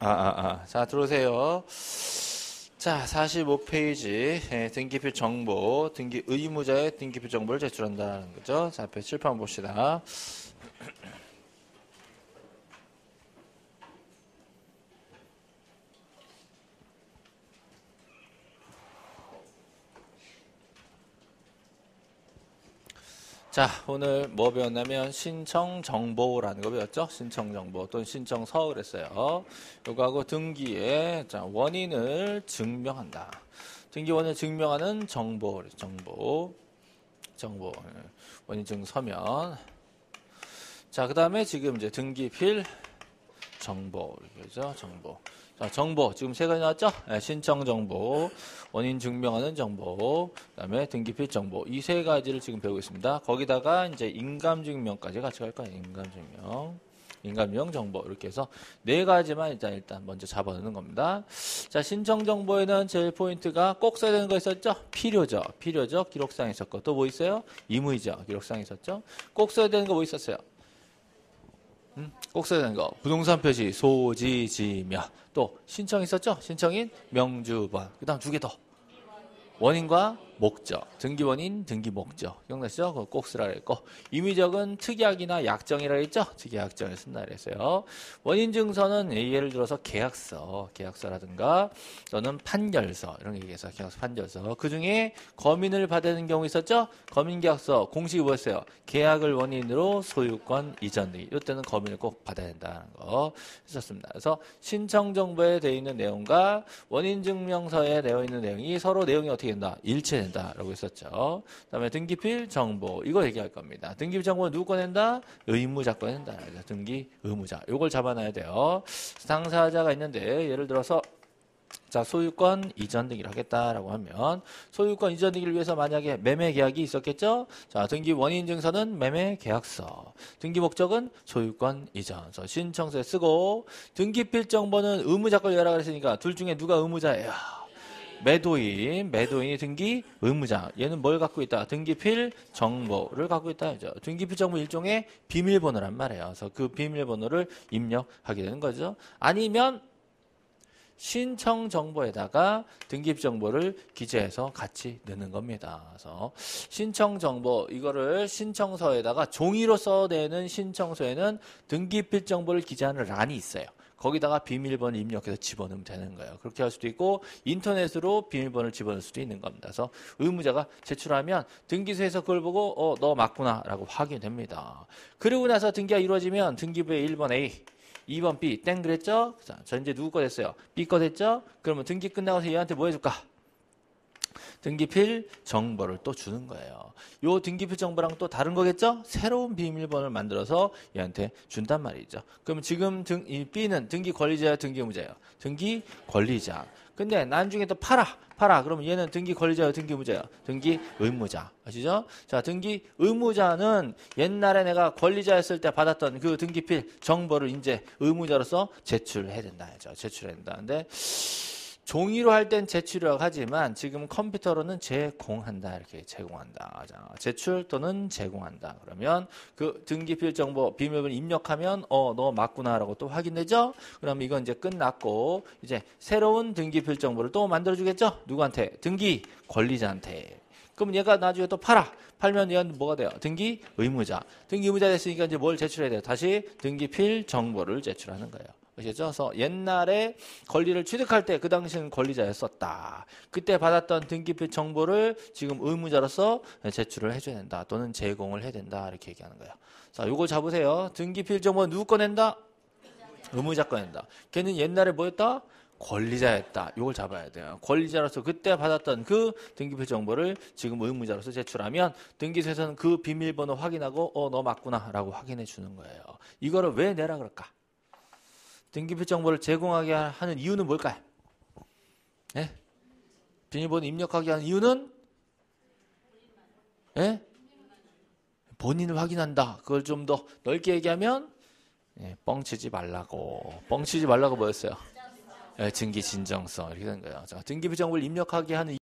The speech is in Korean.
아, 아, 아. 자, 들어오세요. 자, 45페이지. 예, 등기필 정보, 등기 의무자의 등기필 정보를 제출한다는 거죠. 자, 앞에 칠판 봅시다. 자, 오늘 뭐 배웠냐면 신청 정보라는 거 배웠죠? 신청 정보 또는 신청서 그랬어요. 요거하고 등기에 자, 원인을 증명한다. 등기 원인을 증명하는 정보, 정보, 정보, 예, 원인 증 서면. 자, 그 다음에 지금 이제 등기필 정보, 그죠? 정보. 자, 정보 지금 세 가지 나왔죠? 네, 신청 정보, 원인 증명하는 정보, 그다음에 등기필 정보 이 세 가지를 지금 배우고 있습니다. 거기다가 이제 인감 증명까지 같이 갈 거예요. 인감 증명. 인감용 정보 이렇게 해서 네 가지만 일단 일단 먼저 잡아놓는 겁니다. 자 신청 정보에는 제일 포인트가 꼭 써야 되는 거 있었죠? 필요죠. 필요죠. 기록상에 있었고 또 뭐 있어요? 이무이죠. 기록상에 있었죠. 꼭 써야 되는 거 뭐 있었어요? 음, 꼭 써야 되는 거. 부동산 표시, 소지, 지명. 또 신청 있었죠? 신청인, 명주번. 그 다음 두 개 더. 원인과 목적, 등기원인, 등기 목적. 기억나시죠? 그거 꼭 쓰라 그랬고. 임의적은 특약이나 약정이라 했죠? 특약정을 쓴다 그랬어요. 원인 증서는 예를 들어서 계약서, 계약서라든가 또는 판결서 이런 게 얘기해서 계약서, 판결서. 그 중에 거민을 받는 경우 있었죠? 거민계약서 공식이 뭐였어요? 계약을 원인으로 소유권 이전 등. 이때는 거민을 꼭 받아야 된다는 거 있었습니다. 그래서 신청 정보에 되어 있는 내용과 원인 증명서에 되어 있는 내용이 서로 내용이 어떻게 된다? 일치된다. 된다라고 했었죠. 그다음에 등기필 정보 이거 얘기할 겁니다. 등기필 정보는 누구 꺼낸다? 의무자 꺼낸다. 등기 의무자. 이걸 잡아놔야 돼요. 당사자가 있는데 예를 들어서 자, 소유권 이전 등기를 하겠다라고 하면 소유권 이전 등기를 위해서 만약에 매매 계약이 있었겠죠? 자, 등기 원인 증서는 매매 계약서. 등기 목적은 소유권 이전. 그래서 신청서에 쓰고 등기필 정보는 의무자 걸 열라 그랬으니까 둘 중에 누가 의무자예요? 매도인, 매도인이 등기 의무자. 얘는 뭘 갖고 있다? 등기필 정보를 갖고 있다. 죠 등기필 정보 일종의 비밀번호란 말이에요. 그래서 그 비밀번호를 입력하게 되는 거죠. 아니면 신청 정보에다가 등기필 정보를 기재해서 같이 넣는 겁니다. 그래서 신청 정보 이거를 신청서에다가 종이로 써내는 신청서에는 등기필 정보를 기재하는 란이 있어요. 거기다가 비밀번호 입력해서 집어넣으면 되는 거예요. 그렇게 할 수도 있고 인터넷으로 비밀번호를 집어넣을 수도 있는 겁니다. 그래서 의무자가 제출하면 등기소에서 그걸 보고 어, 너 맞구나라고 확인됩니다. 그리고 나서 등기가 이루어지면 등기부에 1번 A 2번 B 땡 그랬죠? 자, 저 이제 누구 거 됐어요? B 거 됐죠? 그러면 등기 끝나고서 얘한테 뭐 해줄까? 등기필 정보를 또 주는 거예요. 요 등기필 정보랑 또 다른 거겠죠? 새로운 비밀번호를 만들어서 얘한테 준단 말이죠. 그럼 지금 등, 이 B는 등기 권리자야, 등기 의무자예요? 등기 권리자. 근데 나중에 또 팔아. 팔아. 그러면 얘는 등기 권리자예요, 등기 의무자예요? 등기 의무자. 아시죠? 자, 등기 의무자는 옛날에 내가 권리자였을 때 받았던 그 등기필 정보를 이제 의무자로서 제출해야 된다. 제출해야 된다. 근데 종이로 할 땐 제출이라고 하지만 지금 컴퓨터로는 제공한다 이렇게 제공한다. 자, 제출 또는 제공한다. 그러면 그 등기필 정보 비밀번호 입력하면 어 너 맞구나라고 또 확인되죠? 그럼 이건 이제 끝났고 이제 새로운 등기필 정보를 또 만들어 주겠죠? 누구한테? 등기 권리자한테. 그럼 얘가 나중에 또 팔아. 팔면 얘는 뭐가 돼요? 등기 의무자. 등기 의무자 됐으니까 이제 뭘 제출해야 돼요? 다시 등기필 정보를 제출하는 거예요. 아시죠? 그래서 옛날에 권리를 취득할 때 그 당시는 권리자였었다. 그때 받았던 등기필 정보를 지금 의무자로서 제출을 해줘야 된다. 또는 제공을 해야 된다. 이렇게 얘기하는 거예요. 자, 요걸 잡으세요. 등기필 정보 누구 꺼낸다? 의무자 꺼낸다. 걔는 옛날에 뭐였다? 권리자였다. 이걸 잡아야 돼요. 권리자로서 그때 받았던 그 등기표 정보를 지금 의무자로서 제출하면 등기소에서는 그 비밀번호 확인하고 어 너 맞구나라고 확인해 주는 거예요. 이거를 왜 내라 그럴까? 등기표 정보를 제공하게 하는 이유는 뭘까요? 예? 비밀번호 입력하게 하는 이유는 예? 본인을 확인한다. 그걸 좀 더 넓게 얘기하면 예, 뻥치지 말라고. 뻥치지 말라고 뭐였어요? 예, 증기 진정성 이렇게 된 거예요. 자, 등기부 정보를 입력하게 하는